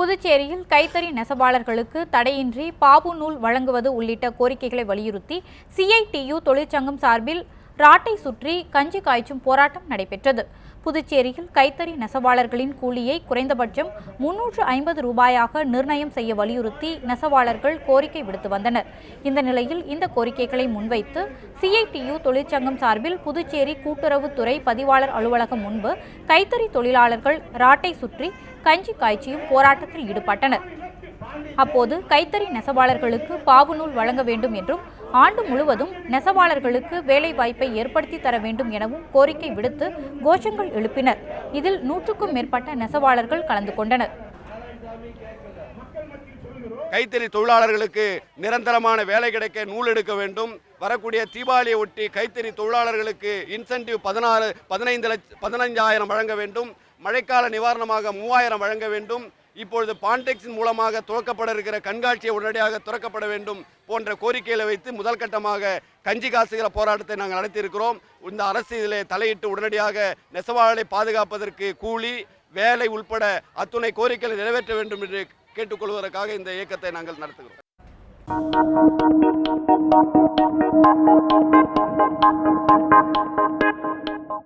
புதுச்சேரியில் கைத்தறி நெசவாளர்களுக்கு தடையின்றி பாபு நூல் வழங்குவது உள்ளிட்ட கோரிக்கைகளை வலியுறுத்தி சிஐடியு தொழிற்சங்கம் சார்பில் ராட்டை சுற்றி கஞ்சி காய்ச்சும் போராட்டம் நடைபெற்றது. புதுச்சேரியில் கைத்தறி நெசவாளர்களின் கூலியை குறைந்தபட்சம் முன்னூற்று ஐம்பது ரூபாயாக நிர்ணயம் செய்ய வலியுறுத்தி நெசவாளர்கள் கோரிக்கை விடுத்து வந்தனர். இந்த நிலையில் இந்த கோரிக்கைகளை முன்வைத்து சிஐடியு தொழிற்சங்கம் சார்பில் புதுச்சேரி கூட்டுறவுத்துறை பதிவாளர் அலுவலகம் முன்பு கைத்தறி தொழிலாளர்கள் ராட்டை சுற்றி கஞ்சி காய்ச்சியும் போராட்டத்தில் ஈடுபட்டனர். அப்போது கைத்தறி நெசவாளர்களுக்கு பாவுநூல் வழங்க வேண்டும் என்றும் ஆண்டு முழுவதும் நெசவாளர்களுக்கு வேலை வாய்ப்பை ஏற்படுத்தி தர வேண்டும் எனவும் கோரிக்கை விடுத்து கோஷங்கள் எழுப்பினர். இதில் நூற்றுக்கும் மேற்பட்ட நெசவாளர்கள் கலந்து கொண்டனர். கைத்தறி தொழிலாளர்களுக்கு நிரந்தரமான வேலை கிடைக்க நூல் எடுக்க வேண்டும். வரக்கூடிய தீபாவளியை ஒட்டி கைத்தறி தொழிலாளர்களுக்கு இன்சென்டிவ் பதினாறு பதினைந்து லட்ச பதினைஞ்சாயிரம் வழங்க வேண்டும். மழைக்கால நிவாரணமாக மூவாயிரம் வழங்க வேண்டும். இப்பொழுது பான்டெக்ஸின் மூலமாக துவக்கப்பட இருக்கிற கண்காட்சியை உடனடியாக துறக்கப்பட வேண்டும் போன்ற கோரிக்கைகளை வைத்து முதல் கட்டமாக கஞ்சி காசுகிற போராட்டத்தை நாங்கள் நடத்தியிருக்கிறோம். இந்த அரசு இதில் தலையிட்டு உடனடியாக நெசவாளரை பாதுகாப்பதற்கு கூலி வேலை உள்பட அத்துணை கோரிக்கைகளை நிறைவேற்ற வேண்டும் என்று கேட்டுக்கொள்வதற்காக இந்த இயக்கத்தை நாங்கள் நடத்துகிறோம்.